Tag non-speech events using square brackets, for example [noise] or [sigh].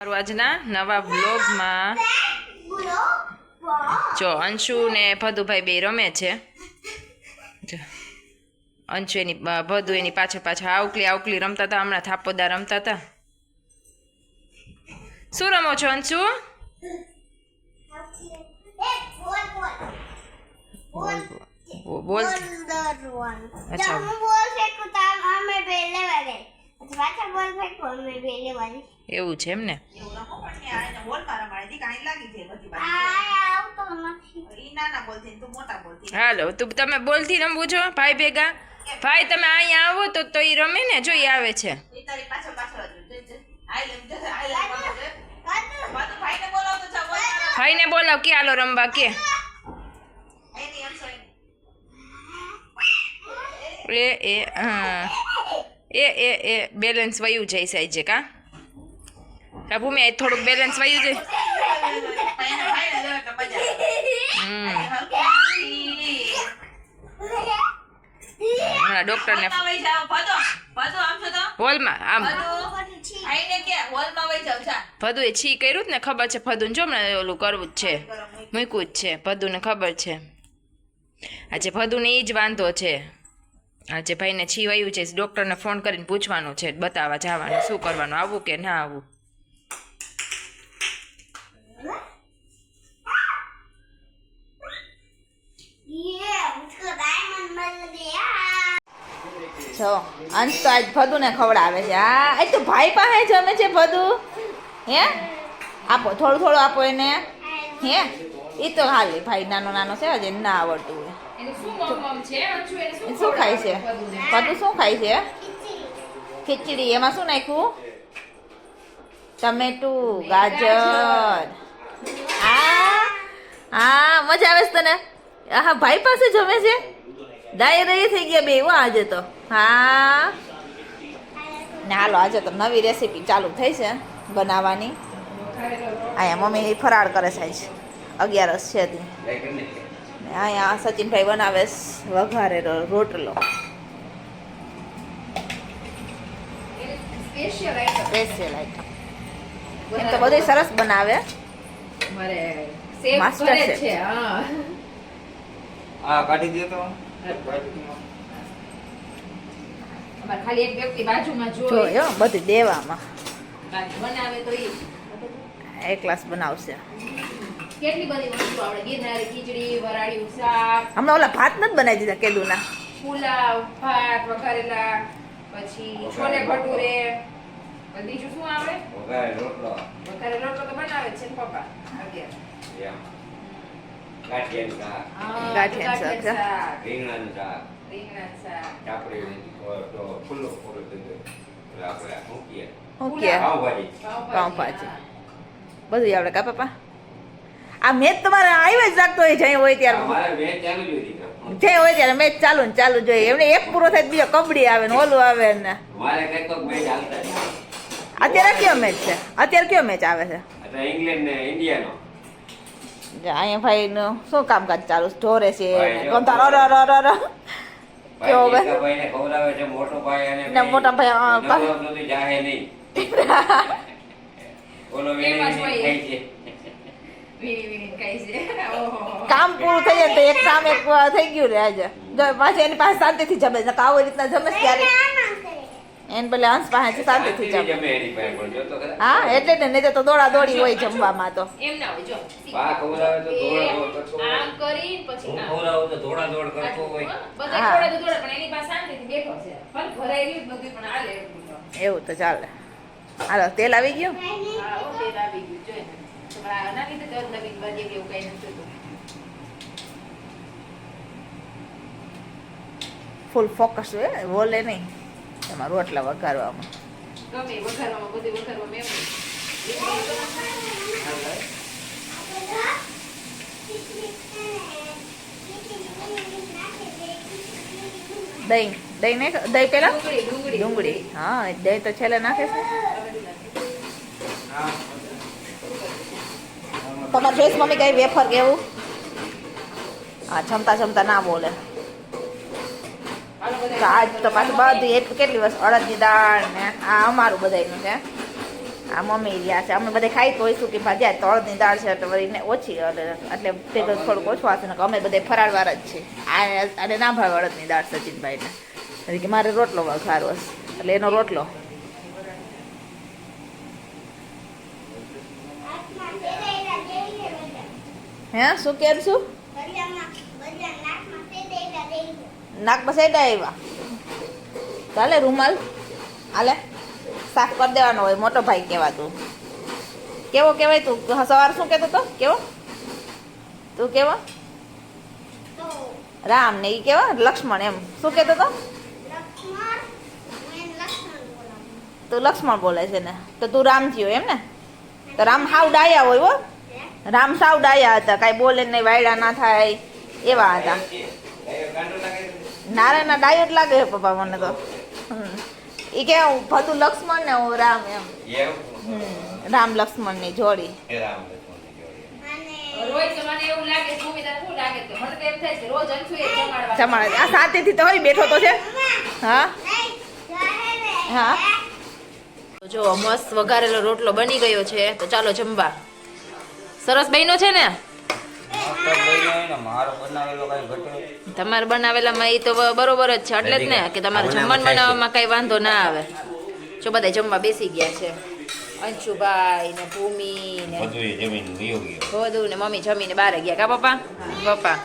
મારું આજના નવા વ્લોગમાં જો અંશુ ને ભદુભાઈ બે રમે છે. અંશુ એની ભદુ એની પાછળ પાછળ આવકલી આવકલી રમતા હતા હમણાં થાપોદા રમતા હતા. શું રમો છો અંશુ? બોલ બોલ. બોલ અચ્છા. એવું છે એમ ને? હાલો તું તમે બોલથી રમવું છો ભાઈ ભેગા. ભાઈ તમે અહીંયા આવો તો તો એ રમે ને જો એ આવે છે. ભાઈને બોલાવ કે હાલો રમવા કે. એ એ હા. એ એ એ બેલેન્સ વયું જાય સાઈજે કા? કા ભૂમિ આ થોડુંક બેલેન્સ વયું જાય હમ. હમણાં ડોક્ટરને હોલમાં આમ. ભદુ એ છી કર્યું જ ને ખબર છે ભદુને જો હમણાં ઓલું કરવું જ છે. મૂક્યું જ છે ભદુને ખબર છે. આજે ભદુને એ જ વાંધો છે. આજે ભાઈને છીવ આવ્યું છે ડૉક્ટરને ફોન કરીને પૂછવાનું છે, બતાવવા જવાનું, શું કરવાનું આવવું કે ના આવવું જો, અંશ તો આજ ભદુને ખવડાવે છે. આ, એ તો ભાઈ પાસે જમે છે ભદુ. હે? આપો, થોડું થોડું આપો એને. હે? એ તો હાલે, ભાઈ નાનો નાનો છે, હજી ના આવડતું શું ખાય છે? ભદુ શું ખાય છે? ખીચડી. એમાં શું નાખ્યું? ટમેટું ગાજર. આ હા મજા આવે છે તને? હા ભાઈ પાસે જમે છે? ડાય રહી થઈ ગયા બે એવું આજે તો. હા. ને હાલો આજે તો નવી રેસીપી ચાલુ થઈ છે બનાવવાની. અહીંયા મમ્મી ફરાળ કરે છે આજ. અગિયારસ છે તી ને અહીંયા સચિનભાઈ બનાવે વઘારે રોટલો. સ્પેશિયલ આઈટમ તો બધું. સરસ બનાવે. માસ્ટર છે આ કાઢી દે તો. ખાલી એક વ્યક્તિ બાજુમાં જો જોઈ યો બધું દેવામાં. બનાવે તો એ એક ક્લાસ બનાવશે. કેટલી બધી વસ્તુ આવડે? ગિરનારી ખીચડી વરાળિયું શાક. હમણાં ઓલા ભાત નથી બનાવી દીધા કેદુના? પુલાવ ભાત વઘારેલા પછી છોલે ભટુરે. બીજું શું આવડે? વઘારે રોટલો. વઘારે રોટલો તો બનાવે છે ને પપ્પા ઓકે. બધું આવડે કા પપ્પા? આ મેચ તમારે આવી જ રાખતો હોય જ્યાં હોય ત્યારે. જ્યાં હોય ત્યારે મેચ ચાલુ ને ચાલુ જોઈએ એમને એક પૂરો થાય બીજો કબડ્ડી આવે ને ઓલું આવે ને. અત્યારે કયો મેચ છે અત્યારે કયો મેચ આવે છે ઇંગ્લેન્ડ ને ઇન્ડિયાનો અહીંયા ભાઈ નું શું કામકાજ ચાલુ? ઢોરે છે ગમતા ર ર ર ર. કેવો ભાઈ ભાઈ? ભાઈને ખવડાવે છે મોટો ભાઈ અને ને મોટા ભાઈ, જાહે નહીં [laughs] ઓલો છે વીણી વીણી ખાય છે ઓહો [laughs] કામ પૂરું થઈ જાય તો એક કામ એક થઈ ગયું રે આજે. જો પાછી એની પાસે શાંતિથી જમે. છે આવી રીતના જમે ત્યારે. એને ભલે અંશ પાસે શાંતિથી જમે. હા એટલે ને નહીં તો દોડા દોડી હોય જમવામાં તો. એમ ના હોય જો. બા ખવડાવે તો દોડા દોડ આમ કરી પછી. ખવડાવું તો દોડા દોડ કરતો હોય. બધા. થોડા તો પણ એની પાસે શાંતિથી બેઠો છે. પણ ભરાઈ ગયું બધું પણ હાલે. એવું તો ચાલે. હાલો તેલ આવી ગયું? હા, તેલ આવી ગયું. જોઈ ને. નાખી દે તો નવીન બાજી કે એવું કઈ નથી થતું. ફૂલ ફોકસ હોય બોલે નહીં. તમારું રોટલા વઘારવામાં. ગમે વઘારવામાં બધું વઘારવામાં એમ. દહીં. દહીં નહીં દહીં પેલા ડુંગળી હા દહીં તો છેલ્લે નાખે છે. તમારે જોઈશ મમ્મી કઈ વેફર કેવું હા જમતા જમતા ના બોલે. તો આજ તો પાછું બધું એટલું કેટલી વસ્તુ, અડદની દાળ ને આ અમારું બધાયનું છે. આ મમ્મી રહ્યા છે. અમે બધા ખાઈ તો હોઈશું કે ભાજ્યા અડદની દાળ છે એટલે વળી ને ઓછી એટલે તે થોડુંક ઓછું હશે ને અમે બધે ફરાળવાર જ છે આ અને ના ભાવે અડદની દાળ સચિનભાઈને. કે મારે રોટલો સારો હશે એટલે એનો રોટલો. હે, શું કેર છું? નાક સેડા આવ્યા. ચાલે રૂમાલ? હાલે, સાફ કરી દેવાનો હોય, મોટો ભાઈ કહેવાતું કેવો કહેવાય તું? સવાર શું કહેતો તો? કેવો? તું કેવો? રામ ને એ કેવા? લક્ષ્મણ એમ. શું કહેતો તો? તું લક્ષ્મણ બોલે છે ને. તો તું રામ થયો એમ ને? તો રામ હાવ ડાયા હોય હો. રામ સાવ ડાયા હતા, કાંઈ બોલે નહીં, વાયડા ના થાય, એવા હતા. નારાયણ ડાયો જ લાગે પપ્પા મને તો. એ કે હું લક્ષ્મણ ને હું રામ એમ. રામ લક્ષ્મણની જોડી. જમાડે આ સાથેથી તો હોય, બેઠો તો છે. હા? હા? જો, મસ્ત વઘારેલો રોટલો બની ગયો છે, તો ચાલો જમવા. સરસ બહેનો છે ને? તમારે બનાવેલામાં એ તો બરોબર જ છે એટલે જ ને કે તમારે જમવાનું બનાવવામાં કઈ વાંધો ના આવે. જો બધા જમવા બેસી ગયા છે. અંશુભાઈ ને ભૂમિ ને બધું ને મમ્મી જમીને બહાર ગયા. કા પપ્પા? પપ્પા.